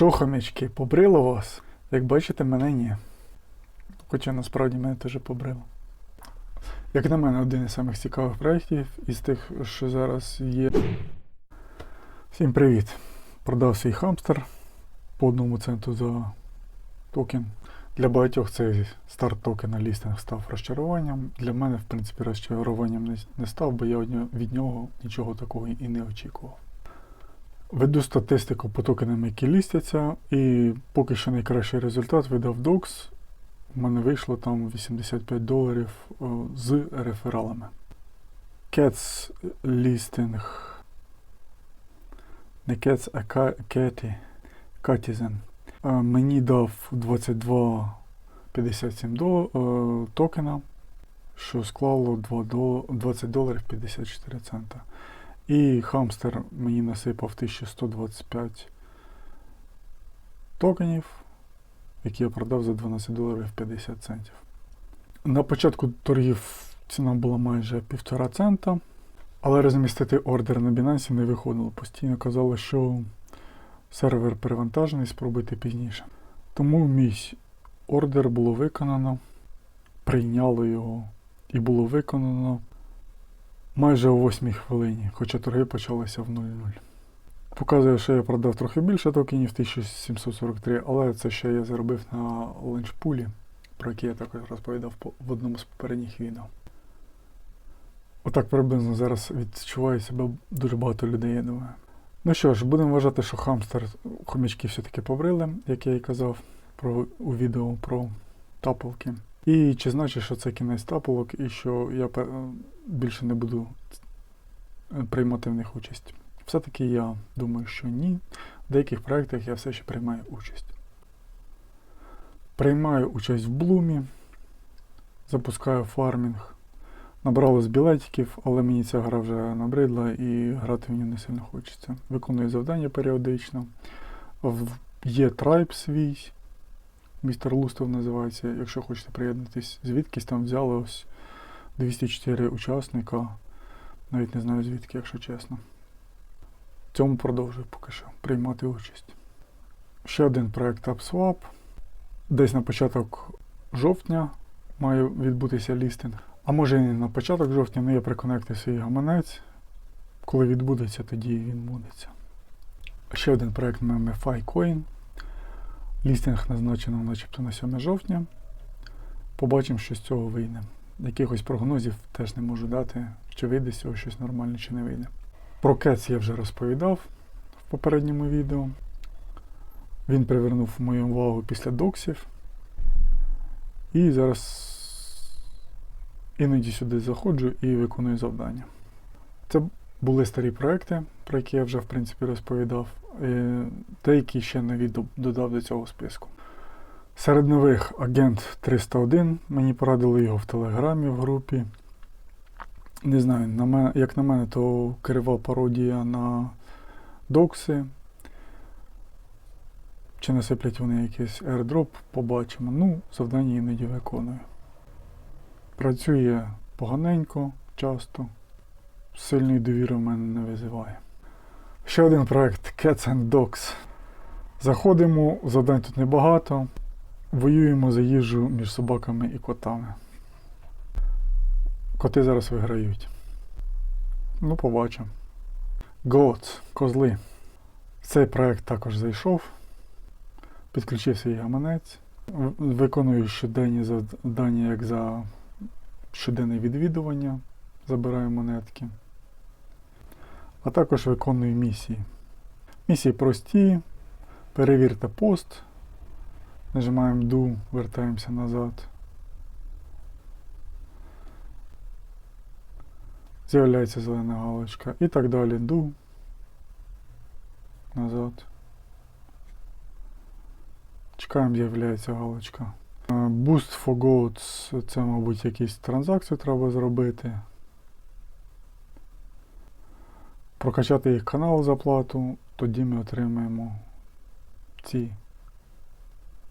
Хомячки, побрило вас? Як бачите, мене ні. Хоча насправді мене теж побрило. Як на мене, один із самих цікавих проєктів із тих, що зараз є. Всім привіт! Продав свій хамстер по одному центу за токен. Для багатьох цей старт токена лістинг став розчаруванням. Для мене, в принципі, розчаруванням не став, бо я від нього нічого такого і не очікував. Веду статистику по токенам, які лістяться, і поки що найкращий результат видав DOX. У мене вийшло там 85 доларів о, з рефералами. Cats listing. Не Cats, а Catty. Catizen. Е, Мені дав 22,57 до, е, токена, що склало 2 до, 20 доларів 54 цента. І хамстер мені насипав 1125 токенів, які я продав за 12 доларів 50 центів. На початку торгів ціна була майже півтора цента, але розмістити ордер на Binance не виходило. Постійно казали, що сервер перевантажений, спробуйте пізніше. Тому мій ордер було виконано, прийняло його і було виконано майже о 8 хвилині, хоча торги почалися в 0.0. Показує, що я продав трохи більше токенів 1743, але це ще я заробив на ланчпулі, про який я також розповідав в одному з попередніх відео. Отак приблизно зараз відчуває себе дуже багато людей, я думаю. Ну що ж, будемо вважати, що хамстер хомячки все-таки побрили, як я і казав про, у відео про тапалки. І чи значить, що це кінець тапалок, і що я більше не буду приймати в них участь. Все-таки я думаю, що ні. В деяких проєктах я все ще приймаю участь. Приймаю участь в блумі, запускаю фармінг. Набрало з білетиків, але мені ця гра вже набридла і грати в нього не сильно хочеться. Виконую завдання періодично. Є трайб свій. Містер Лустов називається. Якщо хочете приєднатись, звідкись там взяли ось 204 учасника. Навіть не знаю звідки, якщо чесно. В цьому продовжую поки що приймати участь. Ще один проект UpSwap. Десь на початок жовтня має відбутися лістинг. А може і не на початок жовтня, але я приконектив свій гаманець. Коли відбудеться, тоді він будеться. Ще один проект MMFI Coin. Лістинг назначено начебто на 7 жовтня. Побачимо, що з цього вийде. Якихось прогнозів теж не можу дати, чи вийде з цього щось нормальне, чи не вийде. Про Кец я вже розповідав в попередньому відео. Він привернув мою увагу після доксів. І зараз іноді сюди заходжу і виконую завдання. Це були старі проекти, про які я вже в принципі розповідав. Е, Деякі ще нові до- додав до цього списку. Серед нових агент 301. Мені порадили його в Телеграмі в групі. Не знаю, на мене, як на мене, то крива пародія на докси. Чи насиплять вони якийсь airdrop, побачимо. Ну, завдання іноді виконую. Працює поганенько, часто. Сильної довіри в мене не визиває. Ще один проект Cats and Dogs. Заходимо, завдань тут небагато. Воюємо за їжу між собаками і котами. Коти зараз виграють. Ну, побачимо. Goats, козли. Цей проект також зайшов. Підключив свій гаманець. Виконую щоденні завдання, як за щоденне відвідування. Забираю монетки. А також виконую місії. Місії прості. Перевірте пост. Нажимаємо Do, вертаємося назад. З'являється зелена галочка. І так далі. Do. Назад. Чекаємо, з'являється галочка. Boost for Goats. Це, мабуть, якісь транзакції треба зробити. Прокачати їх канал за плату, тоді ми отримаємо ці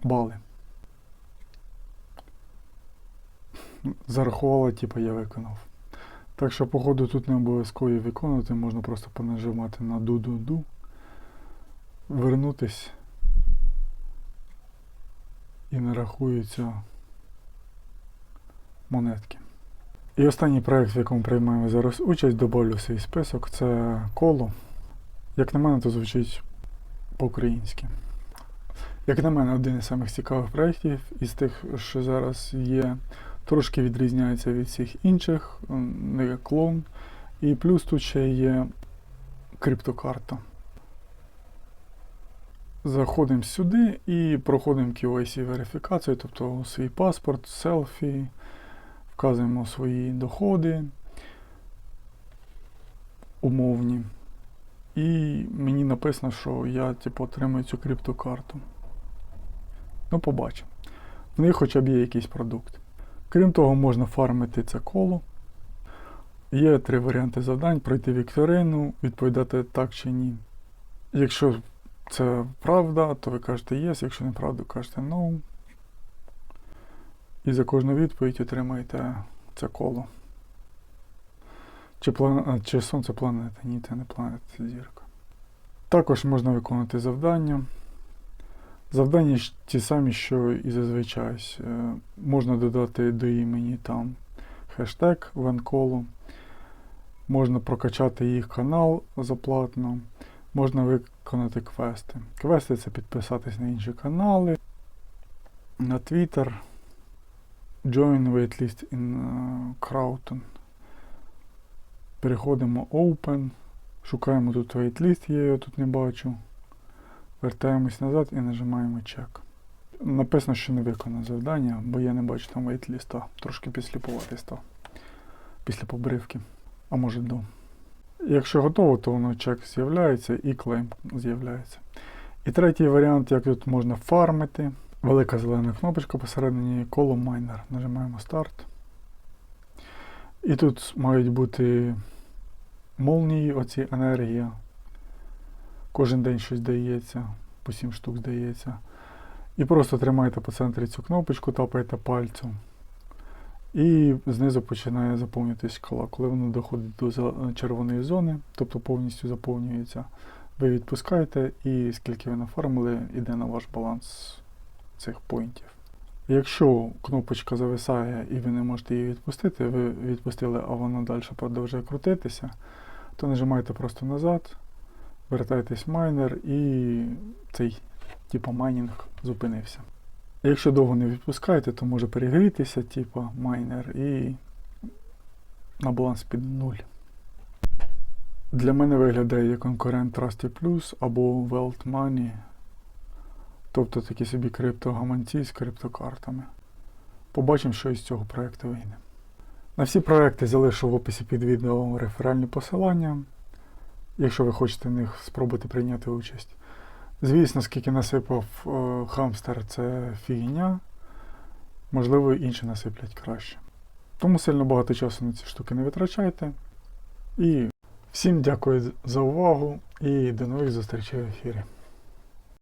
бали. Зарахувала, типу, я виконав. Так що, походу, тут не обов'язково виконувати, можна просто понажимати на ду-ду-ду, вернутись і не рахуються монетки. І останній проект, в якому приймаємо зараз участь, добавлю свій список, це коло. Як на мене, то звучить по-українськи. Як на мене, один із самих цікавих проєктів із тих, що зараз є, трошки відрізняється від всіх інших, не як клон. І плюс тут ще є криптокарта. Заходимо сюди і проходимо KYC верифікацію, тобто свій паспорт, селфі, вказуємо свої доходи умовні. І мені написано, що я типу, отримую цю криптокарту. Ну, побачимо. В них хоча б є якийсь продукт. Крім того, можна фармити це коло. Є три варіанти завдань: пройти вікторину, відповідати так чи ні. Якщо це правда, то ви кажете yes, якщо неправда, кажете no. І за кожну відповідь отримаєте це коло. Чи, план... чи сонце планета? Ні, це не планета, це зірка. Також можна виконати завдання. Завдання ті самі, що і зазвичай. Е, Можна додати до імені там хештег венколу. Можна прокачати їх канал заплатно. Можна виконати квести. Квести це підписатись на інші канали, на Twitter. Join waitlist in е, Crowton. Переходимо Open. Шукаємо тут waitlist, я його тут не бачу. Вертаємось назад і нажимаємо чек. Написано, що не виконано завдання, бо я не бачу там вейтліста. Трошки підсліпувати став. Після побривки. А може до. Якщо готово, то воно чек з'являється і клейм з'являється. І третій варіант, як тут можна фармити. Велика зелена кнопочка посередині коло майнер. Нажимаємо старт. І тут мають бути молнії, оці енергія. Кожен день щось дається, по 7 штук здається. І просто тримаєте по центрі цю кнопочку, тапаєте пальцем. І знизу починає заповнюватись шкала. Коли воно доходить до червоної зони, тобто повністю заповнюється, ви відпускаєте і скільки ви нафармили, йде на ваш баланс цих поінтів. Якщо кнопочка зависає і ви не можете її відпустити, ви відпустили, а вона далі продовжує крутитися, то нажимаєте просто назад, вертаєтесь в майнер і цей типу майнінг зупинився. Якщо довго не відпускаєте, то може перегрітися, типу майнер, і на баланс під нуль. Для мене виглядає як конкурент Trusty Plus або Wealth Money, тобто такі собі криптогаманці з криптокартами. Побачимо, що із цього проєкту вийде. На всі проекти залишу в описі під відео реферальні посилання, якщо ви хочете в них спробувати прийняти участь. Звісно, скільки насипав е, хамстер, це фігня. Можливо, інші насиплять краще. Тому сильно багато часу на ці штуки не витрачайте. І всім дякую за увагу і до нових зустрічей в ефірі.